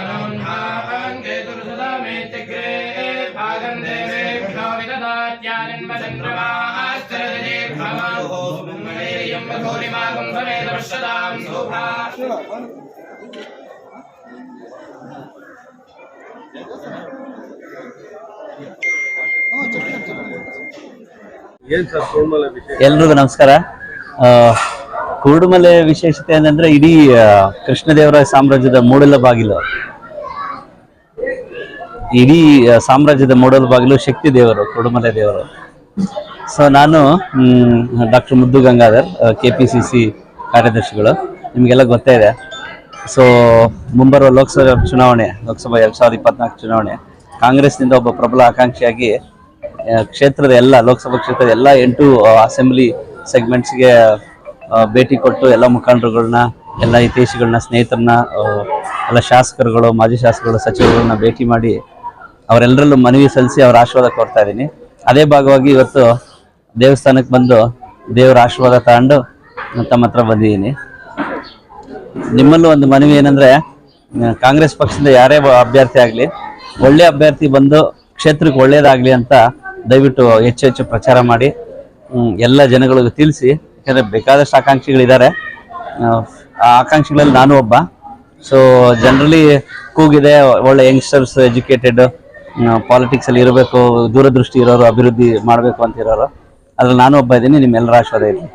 जायमानोन्धापन्ते दुर्सुदामेत्यग्रे भागं देवेभ्यो विददात्याजन्मचन्द्रमाश्चरदे भ्रमाः मङ्गलेयं वधूरिमागं भवेद पश्यतां शोभा ಎಲ್ರಿಗೂ ನಮಸ್ಕಾರ ಆ, ಕುರುಡುಮಲೆ ವಿಶೇಷತೆ ಏನಂದ್ರೆ ಇಡೀ ಕೃಷ್ಣದೇವರ ಸಾಮ್ರಾಜ್ಯದ ಮೂಡಲ ಬಾಗಿಲು ಇಡೀ ಸಾಮ್ರಾಜ್ಯದ ಮೂಡಲ ಬಾಗಿಲು ಶಕ್ತಿ ದೇವರು, ಕುರುಡುಮಲೆ ದೇವರು. ಸೊ ನಾನು doctor Muddu Gangadhar K P C C ಕಾರ್ಯದರ್ಶಿಗಳು. ನಿಮಗೆಲ್ಲ ಗೊತ್ತೇ ಇದೆ. ಸೊ ಮುಂಬರುವ ಲೋಕಸಭಾ ಚುನಾವಣೆ, ಲೋಕಸಭಾ ಎರಡು ಸಾವಿರದ ಇಪ್ಪತ್ನಾಲ್ಕು ಚುನಾವಣೆ, ಕಾಂಗ್ರೆಸ್ನಿಂದ ಒಬ್ಬ ಪ್ರಬಲ ಆಕಾಂಕ್ಷಿಯಾಗಿ ಕ್ಷೇತ್ರದ ಎಲ್ಲ, ಲೋಕಸಭಾ ಕ್ಷೇತ್ರದ ಎಲ್ಲ ಎಂಟು ಅಸೆಂಬ್ಲಿ ಸೆಗ್ಮೆಂಟ್ಸ್ಗೆ ಭೇಟಿ ಕೊಟ್ಟು ಎಲ್ಲ ಮುಖಂಡರುಗಳನ್ನ, ಎಲ್ಲ ಹಿತೈಷಿಗಳನ್ನ ಸ್ನೇಹಿತರನ್ನ ಎಲ್ಲ ಶಾಸಕರುಗಳು, ಮಾಜಿ ಶಾಸಕರು ಸಚಿವರುಗಳನ್ನ ಭೇಟಿ ಮಾಡಿ ಅವರೆಲ್ಲರಲ್ಲೂ ಮನವಿ ಸಲ್ಲಿಸಿ ಅವರ ಆಶೀರ್ವಾದ ಕೋರ್ತಾ ಇದ್ದೀನಿ. ಅದೇ ಭಾಗವಾಗಿ ಇವತ್ತು ದೇವಸ್ಥಾನಕ್ಕೆ ಬಂದು ದೇವರ ಆಶೀರ್ವಾದ ತಗೊಂಡು ತಮ್ಮ ಹತ್ರ ಬಂದಿದ್ದೀನಿ. ನಿಮ್ಮಲ್ಲೂ ಒಂದು ಮನವಿ ಏನಂದ್ರೆ ಕಾಂಗ್ರೆಸ್ ಪಕ್ಷದಿಂದ ಯಾರೇ ಅಭ್ಯರ್ಥಿ ಆಗಲಿ, ಒಳ್ಳೆ ಅಭ್ಯರ್ಥಿ ಬಂದು ಕ್ಷೇತ್ರಕ್ಕೆ ಒಳ್ಳೆಯದಾಗಲಿ ಅಂತ ದಯವಿಟ್ಟು ಹೆಚ್ಚು ಹೆಚ್ಚು ಪ್ರಚಾರ ಮಾಡಿ ಎಲ್ಲ ಜನಗಳಿಗೂ ತಿಳಿಸಿ ಯಾಕಂದ್ರೆ ಬೇಕಾದಷ್ಟು ಆಕಾಂಕ್ಷಿಗಳಿದ್ದಾರೆ. ಆ, ಆಕಾಂಕ್ಷಿಗಳಲ್ಲಿ ನಾನು ಒಬ್ಬ. ಸೊ ಜನರಲಿ ಕೂಗಿದೆ ಒಳ್ಳೆ ಯಂಗ್ಸ್ಟರ್ಸ್ ಎಜುಕೇಟೆಡ್ ಪಾಲಿಟಿಕ್ಸಲ್ಲಿ ಇರಬೇಕು ದೂರದೃಷ್ಟಿ ಇರೋರು ಅಭಿವೃದ್ಧಿ ಮಾಡಬೇಕು ಅಂತ ಇರೋರು. ಅದ್ರಲ್ಲಿ ನಾನು ಒಬ್ಬ ಇದ್ದೀನಿ ನಿಮ್ಮೆಲ್ಲರ ಆಶೀರ್ವಾದ ಇದೆ.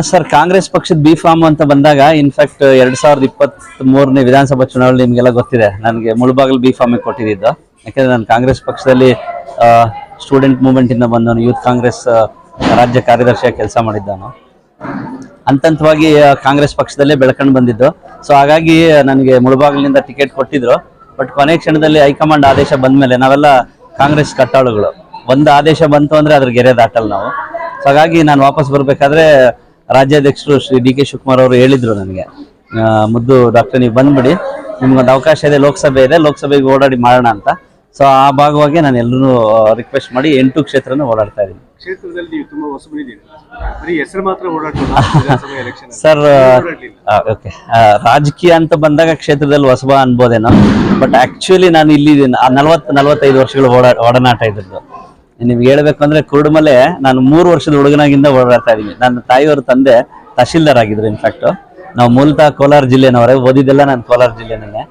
ಸರ್? ಕಾಂಗ್ರೆಸ್ ಪಕ್ಷದ ಬಿ ಫಾರ್ಮ್ ಅಂತ ಬಂದಾಗ ಇನ್ಫ್ಯಾಕ್ಟ್ ಎರಡ್ ಸಾವಿರದ ಇಪ್ಪತ್ತ್ ಮೂರನೇ ವಿಧಾನಸಭಾ ಚುನಾವಣೆ ನಿಮಗೆಲ್ಲ ಗೊತ್ತಿದೆ. ನನಗೆ ಮುಳುಬಾಗಿಲು ಬಿ ಫಾರ್ಮ್ ಕೊಟ್ಟಿದ್ದು. ಯಾಕಂದ್ರೆ ನಾನು ಕಾಂಗ್ರೆಸ್ ಪಕ್ಷದಲ್ಲಿ ಸ್ಟೂಡೆಂಟ್ ಮೂವ್ಮೆಂಟ್ ಇಂದ ಬಂದವನು ಯೂತ್ ಕಾಂಗ್ರೆಸ್ ರಾಜ್ಯ ಕಾರ್ಯದರ್ಶಿಯಾಗಿ ಕೆಲಸ ಮಾಡಿದ್ದಾನು. ಹಂತಂತವಾಗಿ ಆ, ಕಾಂಗ್ರೆಸ್ ಪಕ್ಷದಲ್ಲೇ ಬೆಳ್ಕೊಂಡು ಬಂದಿದ್ದು. ಸೊ ಹಾಗಾಗಿ ನನಗೆ ಮುಳುಬಾಗಿಲಿನಿಂದ ಟಿಕೆಟ್ ಕೊಟ್ಟಿದ್ರು. ಬಟ್ ಕೊನೆ ಕ್ಷಣದಲ್ಲಿ ಹೈಕಮಾಂಡ್ ಆದೇಶ ಬಂದ ಮೇಲೆ ನಾವೆಲ್ಲ ಕಾಂಗ್ರೆಸ್ ಕಟ್ಟಾಳುಗಳು. ಒಂದು ಆದೇಶ ಬಂತು ಅಂದ್ರೆ ಅದ್ರ ಗೆರೆ ದಾಟಲ್ಲ ನಾವು. ಸೊ ಹಾಗಾಗಿ ನಾನು ವಾಪಸ್ ಬರ್ಬೇಕಾದ್ರೆ ರಾಜ್ಯಾಧ್ಯಕ್ಷರು ಶ್ರೀ ಡಿ ಕೆ ಶಿವಕುಮಾರ್ ಅವರು ಹೇಳಿದ್ರು ನನಗೆ. ಮುದ್ದು ಡಾಕ್ಟರ್ ನೀವು ಬಂದ್ಬಿಡಿ. ನಿಮ್ಗೊಂದು ಅವಕಾಶ ಇದೆ ಲೋಕಸಭೆ ಇದೆ ಲೋಕಸಭೆಗೆ ಓಡಾಡಿ ಮಾಡೋಣ ಅಂತ. ಸೊ ಆ ಭಾಗವಾಗಿ ನಾನು ಎಲ್ಲರೂ ರಿಕ್ವೆಸ್ಟ್ ಮಾಡಿ ಎಂಟು ಕ್ಷೇತ್ರನ ಓಡಾಡ್ತಾ ಇದ್ದೀನಿ. ಕ್ಷೇತ್ರದಲ್ಲಿ ತುಂಬಾ ಹೊಸಬರಿದ್ದೀರಿ ಹೆಸರು ಮಾತ್ರ ಸರ್ ಓಕೆ ರಾಜಕೀಯ ಅಂತ ಬಂದಾಗ ಕ್ಷೇತ್ರದಲ್ಲಿ ಹೊಸಬ ಅನ್ಬೋದೇನೋ. ಬಟ್ ಆಕ್ಚುಲಿ ನಾನು ಇಲ್ಲಿ ನಲವತ್ತು ನಲವತ್ತೈದು ವರ್ಷಗಳು ಓಡಾ ಒಡನಾಟ ಇದ್ದದ್ದು. ನಿಮ್ಗೆ ಹೇಳ್ಬೇಕು ಅಂದ್ರೆ ಕುರುಡುಮಲೆ ನಾನು ಮೂರು ವರ್ಷದ ಹುಡುಗನಾಗಿಂದ ಓಡಾಡ್ತಾ ಇದ್ದೀನಿ. ನನ್ನ ತಾಯಿಯವ್ರ ತಂದೆ ತಹಶೀಲ್ದಾರ್ ಆಗಿದ್ರು ಇನ್ಫ್ಯಾಕ್ಟ್ ನಾವು ಮೂಲತಃ ಕೋಲಾರ ಜಿಲ್ಲೆನವರೇ. ಓದಿದ್ದೆಲ್ಲ ನಾನು ಕೋಲಾರ ಜಿಲ್ಲೆನಲ್ಲೇ.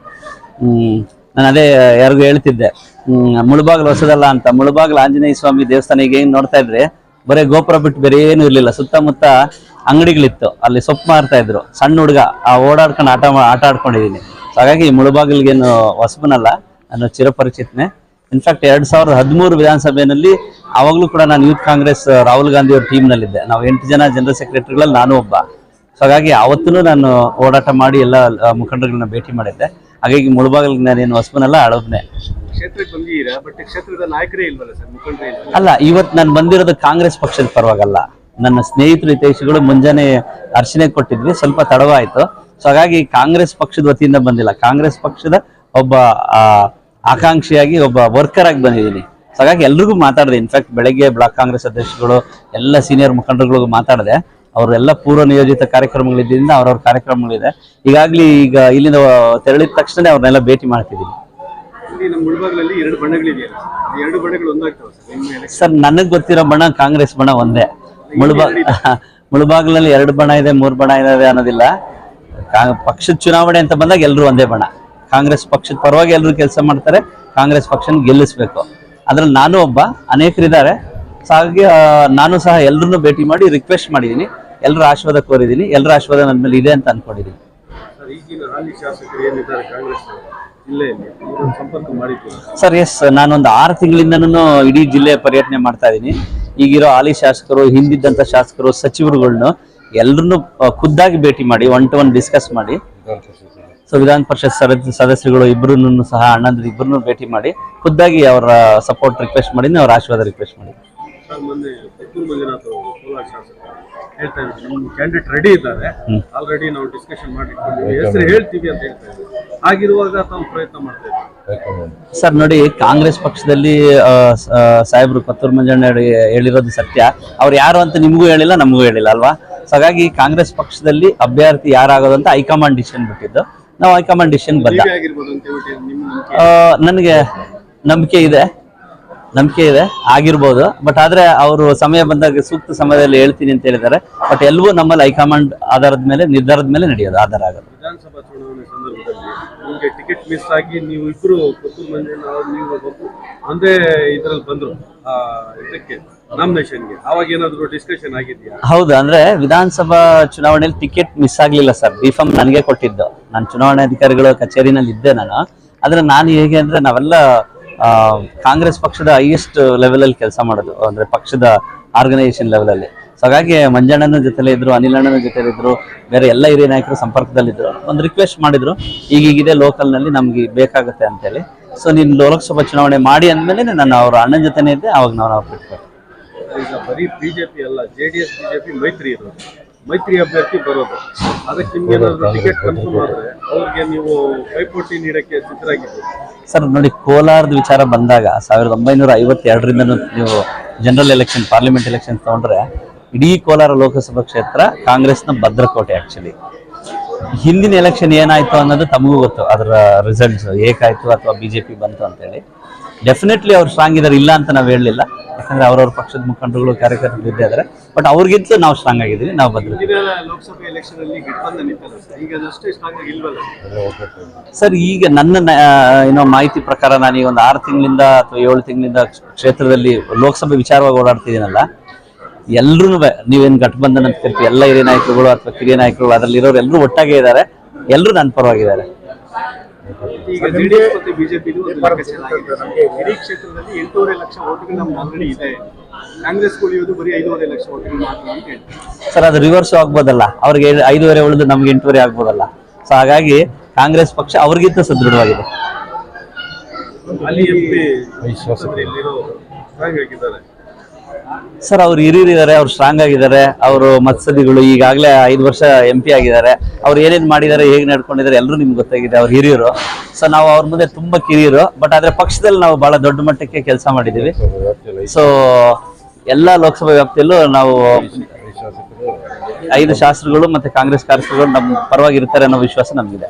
ಹ್ಮ್ ನಾನು ಅದೇ ಯಾರಿಗೂ ಹೇಳ್ತಿದ್ದೆ. ಮುಳುಬಾಗ್ಲು ಹೊಸದಲ್ಲ ಅಂತ. ಮುಳುಬಾಗ್ಲು ಆಂಜನೇಯ ಸ್ವಾಮಿ ದೇವಸ್ಥಾನ ಈಗ ಏನ್ ನೋಡ್ತಾ ಇದ್ರೆ, ಬರೀ ಗೋಪುರ ಬಿಟ್ಟು ಬೇರೆ ಏನು ಇರ್ಲಿಲ್ಲ. ಸುತ್ತಮುತ್ತ ಅಂಗಡಿಗಳಿತ್ತು. ಅಲ್ಲಿ ಸೊಪ್ಪು ಮಾರ್ತಾ ಇದ್ರು. ಸಣ್ಣ ಹುಡುಗ, ಆ ಓಡಾಡ್ಕೊಂಡು ಆಟ ಆಟ ಆಡ್ಕೊಂಡಿದೀನಿ. ಹಾಗಾಗಿ ಮುಳುಬಾಗಿಲ್ಗೇನು ಹೊಸಬನಲ್ಲ, ನಾನು ಚಿರಪರಿಚಿತನೆ. ಇನ್ಫ್ಯಾಕ್ಟ್ ಎರಡ್ ಸಾವಿರದ ಹದಿಮೂರು ವಿಧಾನಸಭೆಯಲ್ಲಿ ಅವಾಗಲೂ ಕೂಡ ನಾನು ಯೂತ್ ಕಾಂಗ್ರೆಸ್, ರಾಹುಲ್ ಗಾಂಧಿ ಅವ್ರ ಟೀಮ್ ನಲ್ಲಿದ್ದೆ ನಾವು ಎಂಟು ಜನ ಜನರಲ್ ಸೆಕ್ರೆಟರಿಗಳಲ್ಲಿ ನಾನು ಒಬ್ಬ. ಸೊ ಹಾಗಾಗಿ ಅವತ್ತೂ ನಾನು ಓಡಾಟ ಮಾಡಿ ಎಲ್ಲ ಮುಖಂಡರುಗಳನ್ನ ಭೇಟಿ ಮಾಡಿದ್ದೆ. ಹಾಗಾಗಿ ಮುಳುಬಾಗಿಲಿಗೆ ಏನು ಹೊಸಬನಲ್ಲ ಹಳಬ್ನೆ. ಕ್ಷೇತ್ರಕ್ಕೆ ಬಂದಿದ್ದೀರಾ? ಬಟ್ ಕ್ಷೇತ್ರದ ನಾಯಕರೇ ಇಲ್ವಲ್ಲ ಸರ್ ಮುಖಂಡರೇ ಇಲ್ವಲ್ಲ? ಅಲ್ಲ ಇವತ್ತು ನಾನು ಬಂದಿರೋದು ಕಾಂಗ್ರೆಸ್ ಪಕ್ಷದ ಪರವಾಗಲ್ಲ. ನನ್ನ ಸ್ನೇಹಿತರು ಹಿತೈಷಿಗಳು ಮುಂಜಾನೆ ಅರ್ಚನೆ ಕೊಟ್ಟಿದ್ವಿ ಸ್ವಲ್ಪ ತಡವಾಯ್ತು. ಸೊ ಹಾಗಾಗಿ ಕಾಂಗ್ರೆಸ್ ಪಕ್ಷದ ವತಿಯಿಂದ ಬಂದಿಲ್ಲ. ಕಾಂಗ್ರೆಸ್ ಪಕ್ಷದ ಒಬ್ಬ ಆಕಾಂಕ್ಷಿಯಾಗಿ ಒಬ್ಬ ವರ್ಕರ್ ಆಗಿ ಬಂದಿದ್ದೀನಿ. ಸೊ ಹಾಗಾಗಿ ಎಲ್ರಿಗೂ ಮಾತಾಡಿದೆ. ಇನ್ಫ್ಯಾಕ್ಟ್ ಬೆಳಗ್ಗೆ ಬ್ಲಾಕ್ ಕಾಂಗ್ರೆಸ್ ಅಧ್ಯಕ್ಷಗಳು ಎಲ್ಲ ಸೀನಿಯರ್ ಮುಖಂಡರುಗಳಿಗೂ ಮಾತಾಡಿದೆ. ಅವರೆಲ್ಲ ಪೂರ್ವ ನಿಯೋಜಿತ ಕಾರ್ಯಕ್ರಮಗಳಿದ್ದರಿಂದ ಅವ್ರವ್ರ ಕಾರ್ಯಕ್ರಮಗಳಿದೆ. ಈಗಾಗಲೇ ಈಗ ಇಲ್ಲಿಂದ ತೆರಳಿದ ತಕ್ಷಣ ಅವ್ರನ್ನೆಲ್ಲ ಭೇಟಿ ಮಾಡ್ತಿದ್ದೀನಿ. ಸರ್. ನನಗ್ ಗೊತ್ತಿರೋ ಬಣ್ಣ ಕಾಂಗ್ರೆಸ್ ಬಣ ಒಂದೇ. ಮುಳ್ಬಾಗ್ ಮುಳುಬಾಗ್ಲಲ್ಲಿ ಎರಡು ಬಣ ಇದೆ ಮೂರು ಬಣ ಇದೆ ಅನ್ನೋದಿಲ್ಲ. ಪಕ್ಷದ ಚುನಾವಣೆ ಅಂತ ಬಂದಾಗ ಎಲ್ಲರೂ ಒಂದೇ ಬಣ ಕಾಂಗ್ರೆಸ್ ಪಕ್ಷದ ಪರವಾಗಿ ಎಲ್ಲರೂ ಕೆಲಸ ಮಾಡ್ತಾರೆ ಕಾಂಗ್ರೆಸ್ ಪಕ್ಷನ ಗೆಲ್ಲಿಸ್ಬೇಕು. ಅದ್ರಲ್ಲಿ ನಾನು ಒಬ್ಬ ಅನೇಕರಿದ್ದಾರೆ. ಸೊ ಹಾಗಾಗಿ ನಾನು ಸಹ ಎಲ್ಲರನ್ನೂ ಭೇಟಿ ಮಾಡಿ ರಿಕ್ವೆಸ್ಟ್ ಮಾಡಿದ್ದೀನಿ ಎಲ್ಲರ ಆಶೀರ್ವಾದ ಕೋರಿದ್ದೀನಿ ಎಲ್ಲರ ಆಶೀರ್ವಾದ ನನ್ನ ಮೇಲೆ ಇದೆ ಅಂತ ಅನ್ಕೊಂಡಿದ್ದೀನಿ ಸರ್ ಎಸ್ ನಾನೊಂದು ಆರು ತಿಂಗಳಿಂದನೂ ಇಡೀ ಜಿಲ್ಲೆ ಪರ್ಯಟನೆ ಮಾಡ್ತಾ ಇದ್ದೀನಿ ಈಗಿರೋ ಹಾಲಿ ಶಾಸಕರು ಹಿಂದಿದ್ದಂಥ ಶಾಸಕರು ಸಚಿವರುಗಳ್ನು ಎಲ್ಲರನ್ನು ಖುದ್ದಾಗಿ ಭೇಟಿ ಮಾಡಿ ಒನ್ ಟು ಒನ್ ಡಿಸ್ಕಸ್ ಮಾಡಿ. ಸೊ ವಿಧಾನ ಪರಿಷತ್ ಸದಸ್ಯ ಸದಸ್ಯರುಗಳು ಇಬ್ಬರೂ ಸಹ ಅಣ್ಣಂದ್ರ ಇಬ್ಬರನ್ನು ಭೇಟಿ ಮಾಡಿ ಖುದ್ದಾಗಿ ಅವರ ಸಪೋರ್ಟ್ ರಿಕ್ವೆಸ್ಟ್ ಮಾಡಿ ಅವ್ರ ಆಶೀರ್ವಾದ ರಿಕ್ವೆಸ್ಟ್ ಮಾಡಿ ಸರ್ ಮೊನ್ನೆ ಪುತ್ತೂರು ಮಂಜುನಾಥ್ ಅವರು ಕೋಲಾರ ಶಾಸಕ ಹೇಳ್ತಾ ಇದ್ರು ನಮ್ಮ ಕ್ಯಾಂಡಿಡೇಟ್ ರೆಡಿ ಇದ್ದಾರೆ. ಆಲ್ರೆಡಿ ನಾವು ಡಿಸ್ಕಷನ್ ಮಾಡಿಟ್ಕೊಂಡಿದ್ದೀವಿ ಹೆಸರು ಹೇಳ್ತೀವಿ ಅಂತ ಹೇಳ್ತಾ ಇದ್ರು ಆಗಿರುವಾಗ ತಾವು ಪ್ರಯತ್ನ ಮಾಡ್ತಾ ಸರ್ ನೋಡಿ ಕಾಂಗ್ರೆಸ್ ಪಕ್ಷದಲ್ಲಿ ಸಾಹೇಬ್ರು ಪತ್ತೂರು ಮಂಜಣ್ಣ ಹೇಳಿರೋದು ಸತ್ಯ. ಅವ್ರು ಯಾರು ಅಂತ ನಿಮಗೂ ಹೇಳಿಲ್ಲ ನಮಗೂ ಹೇಳಿಲ್ಲ ಅಲ್ವಾ? ಸೊ ಹಾಗಾಗಿ ಕಾಂಗ್ರೆಸ್ ಪಕ್ಷದಲ್ಲಿ ಅಭ್ಯರ್ಥಿ ಯಾರಾಗೋದು ಅಂತ ಹೈಕಮಾಂಡ್ ಡಿಸಿಷನ್ ಬಿಟ್ಟಿದ್ದು. ನಾವು ಹೈಕಮಾಂಡ್ ಡಿಸಿಷನ್ ಬದ್ಧ ನನಗೆ ನಂಬಿಕೆ ಇದೆ. ನಂಬಿಕೆ ಇದೆ ಆಗಿರ್ಬೋದು. ಬಟ್ ಆದ್ರೆ ಅವರು ಸಮಯ ಬಂದಾಗ ಸೂಕ್ತ ಸಮಯದಲ್ಲಿ ಹೇಳ್ತೀನಿ ಅಂತ ಹೇಳಿದ್ದಾರೆ. ಬಟ್ ಎಲ್ಲವೂ ನಮ್ಮಲ್ಲಿ ಹೈಕಮಾಂಡ್ ಆಧಾರದ ಮೇಲೆ ನಿರ್ಧಾರದ ಮೇಲೆ ನಡೆಯೋದು ಆಧಾರ ಆಗೋದು. ವಿಧಾನಸಭಾ ಚುನಾವಣೆ ಸಂದರ್ಭದಲ್ಲಿ ನಿಮಗೆ ಟಿಕೆಟ್ ಮಿಸ್ ಆಗಿ ನೀವು ಇಬ್ರು ಪುತ್ತೂರು ಮಂಜಣ್ಣ ಅವ್ರು ನೀವು ಒಬ್ಬರು ಒಂದೇ ಇದ್ರಲ್ಲಿ ಬಂದ್ರು ಆ ಇದಕ್ಕೆ ನಾಮಿನೇಷನ್ಗೆ ಅವಾಗ ಏನಾದ್ರು ಡಿಸ್ಕಷನ್ ಆಗಿದೆಯಾ? ಹೌದು ಅಂದ್ರೆ ವಿಧಾನಸಭಾ ಚುನಾವಣೆಯಲ್ಲಿ ಟಿಕೆಟ್ ಮಿಸ್ ಆಗ್ಲಿಲ್ಲ ಸರ್ ಬಿಫಾಮ್ ನನಗೆ ಕೊಟ್ಟಿದ್ದು. ನಾನು ಚುನಾವಣಾಧಿಕಾರಿಗಳ ಕಚೇರಿನಲ್ಲಿ ಇದ್ದೆ ನಾನು. ಆದ್ರೆ ನಾನು ಹೇಗೆ ಅಂದ್ರೆ ನಾವೆಲ್ಲ ಕಾಂಗ್ರೆಸ್ ಪಕ್ಷದ ಹೈಯೆಸ್ಟ್ ಲೆವೆಲ್ ಅಲ್ಲಿ ಕೆಲಸ ಮಾಡೋದು, ಅಂದ್ರೆ ಪಕ್ಷದ ಆರ್ಗನೈಸೇಷನ್ ಲೆವೆಲ್ ಅಲ್ಲಿ. ಸೊ ಹಾಗಾಗಿ ಮಂಜಣ್ಣನ ಜೊತೆಲೇ ಇದ್ರು, ಅನಿಲ್ ಅಣ್ಣನ ಜೊತೆ ಇದ್ರು, ಬೇರೆ ಎಲ್ಲ ಹಿರಿಯ ನಾಯಕರು ಸಂಪರ್ಕದಲ್ಲಿದ್ರು. ಒಂದು ರಿಕ್ವೆಸ್ಟ್ ಮಾಡಿದ್ರು ಈಗೀಗಿದೆ ಲೋಕಲ್ನಲ್ಲಿ ನಮ್ಗೆ ಬೇಕಾಗುತ್ತೆ ಅಂತ ಹೇಳಿ ಸೊ ನೀನು ಲೋಕಸಭಾ ಚುನಾವಣೆ ಮಾಡಿ ಅಂದ್ಮೇಲೆ ನಾನು ಅವ್ರ ಅಣ್ಣನ ಜೊತೆನೇ ಇದ್ದೆ, ಅವಾಗ ನಾವು ನಾವು ಈಗ ಬರೀ ಬಿಜೆಪಿ ಅಲ್ಲ ಜೆ ಡಿ ಎಸ್ ಬಿಜೆಪಿ ಮೈತ್ರಿ ಇರೋದು. ಮೈತ್ರಿ ಅಭ್ಯರ್ಥಿ ಬರೋದು. ಅದಕ್ಕೆ ನಿಮ್ಗೆ ಏನಾದ್ರು ಟಿಕೆಟ್ ಕನ್ಫರ್ಮ್ ಆದ್ರೆ ಅವ್ರಿಗೆ ನೀವು ಪೈಪೋಟಿ ನೀಡಕ್ಕೆ ಸಿದ್ಧರಾಗಿದ್ದೀರಿ ಸರ್ ನೋಡಿ ಕೋಲಾರದ ವಿಚಾರ ಬಂದಾಗ ಸಾವಿರದ ಒಂಬೈನೂರ ಐವತ್ತೆರಡರಿಂದ ನೀವು ಜನರಲ್ ಎಲೆಕ್ಷನ್ ಪಾರ್ಲಿಮೆಂಟ್ ಎಲೆಕ್ಷನ್ ತಗೊಂಡ್ರೆ ಇಡೀ ಕೋಲಾರ ಲೋಕಸಭಾ ಕ್ಷೇತ್ರ ಕಾಂಗ್ರೆಸ್ನ ಭದ್ರಕೋಟೆ ಆಕ್ಚುಲಿ ಹಿಂದಿನ ಎಲೆಕ್ಷನ್ ಏನಾಯ್ತು ಅನ್ನೋದು ತಮಗೂ ಗೊತ್ತು ಅದರ ರಿಸಲ್ಟ್ಸ್ ಏಕಾಯ್ತು ಅಥವಾ ಬಿಜೆಪಿ ಬಂತು ಅಂತೇಳಿ. ಡೆಫಿನೆಟ್ಲಿ ಅವ್ರು ಸ್ಟ್ರಾಂಗ್ ಇದಾರೆ ಇಲ್ಲ ಅಂತ ನಾವು ಹೇಳಲಿಲ್ಲ. ಯಾಕಂದ್ರೆ ಅವ್ರವ್ರ ಪಕ್ಷದ ಮುಖಂಡರುಗಳು ಕಾರ್ಯಕರ್ತರು ಇದ್ದೇ ಇದ್ದಾರೆ ಬಟ್ ಅವ್ರಿಗಿಂತಲೂ ನಾವು ಸ್ಟ್ರಾಂಗ್ ಆಗಿದ್ದೀವಿ ನಾವು ಬದಲು ಲೋಕಸಭೆ ಎಲೆಕ್ಷನ್ ಸರ್. ಈಗ ನನ್ನ ಏನೋ ಮಾಹಿತಿ ಪ್ರಕಾರ ನಾನು ಈಗ ಒಂದು ಆರು ತಿಂಗಳಿಂದ ಅಥವಾ ಏಳು ತಿಂಗಳಿಂದ ಕ್ಷೇತ್ರದಲ್ಲಿ ಲೋಕಸಭೆ ವಿಚಾರವಾಗಿ ಓಡಾಡ್ತಿದ್ದೀನಲ್ಲ ಎಲ್ರೂ ನೀವೇನು ಘಟಬಂಧನ ಅಂತ ಕರಿತೀವಿ ಎಲ್ಲ ಹಿರಿಯ ನಾಯಕರುಗಳು ಅಥವಾ ಕಿರಿಯ ನಾಯಕರುಗಳು ಅದರಲ್ಲಿರೋರು ಎಲ್ಲರೂ ಒಟ್ಟಾಗೇ ಇದ್ದಾರೆ. ಎಲ್ಲರೂ ನನ್ನ ಪರವಾಗಿದ್ದಾರೆ. ಈಗ ಜೆಡಿಎಸ್ ಮತ್ತೆ ಬಿಜೆಪಿ ಆಗಿದೆ. ಇಡೀ ಕ್ಷೇತ್ರದಲ್ಲಿ ಎಂಟೂವರೆ ಲಕ್ಷ ಓಟುಗಳು ನಮ್ಗೆ ಆಲ್ರೆಡಿ ಇದೆ. ಕಾಂಗ್ರೆಸ್ ಉಳಿಯೋದು ಬರೀ ಐದೂವರೆ ಲಕ್ಷ ಓಟುಗಳು ಮಾತ್ರ ಅಂತ ಹೇಳ್ತಾರೆ. ಸರ್ ಅದು ರಿವರ್ಸ್ ಆಗ್ಬೋದಲ್ಲ? ಅವ್ರಿಗೆ ಐದೂವರೆ ಉಳಿದು ನಮ್ಗೆ ಎಂಟೂವರೆ ಆಗ್ಬೋದಲ್ಲ? ಸೊ ಹಾಗಾಗಿ ಕಾಂಗ್ರೆಸ್ ಪಕ್ಷ ಅವ್ರಿಗಿಂತ ಸದೃಢವಾಗಿದೆ ಅಲ್ಲಿ ಎಂ ಪಿ ಆಗಿದ್ದಾರೆ ಸರ್, ಅವ್ರು ಹಿರಿಯರಿದ್ದಾರೆ, ಅವ್ರು ಸ್ಟ್ರಾಂಗ್ ಆಗಿದ್ದಾರೆ, ಅವರು ಮತ್ಸದಿಗಳು ಈಗಾಗಲೇ ಐದು ವರ್ಷ ಎಂ ಪಿ ಆಗಿದ್ದಾರೆ. ಅವ್ರು ಏನೇನು ಮಾಡಿದ್ದಾರೆ, ಹೇಗೆ ನಡ್ಕೊಂಡಿದ್ದಾರೆ ಎಲ್ಲರೂ ನಿಮ್ಗೆ ಗೊತ್ತಾಗಿದೆ, ಅವ್ರು ಹಿರಿಯರು. ಸೊ ನಾವು ಅವ್ರ ಮುಂದೆ ತುಂಬಾ ಕಿರಿಯರು ಬಟ್ ಆದರೆ ಪಕ್ಷದಲ್ಲಿ ನಾವು ಬಹಳ ದೊಡ್ಡ ಮಟ್ಟಕ್ಕೆ ಕೆಲಸ ಮಾಡಿದ್ದೀವಿ. ಸೊ ಎಲ್ಲ ಲೋಕಸಭಾ ವ್ಯಾಪ್ತಿಯಲ್ಲೂ ನಾವು ಐದು ಶಾಸಕರು ಮತ್ತೆ ಕಾಂಗ್ರೆಸ್ ಕಾರ್ಯಕರ್ತರು ನಮ್ಮ ಪರವಾಗಿರ್ತಾರೆ ಅನ್ನೋ ವಿಶ್ವಾಸ ನಮಗಿದೆ.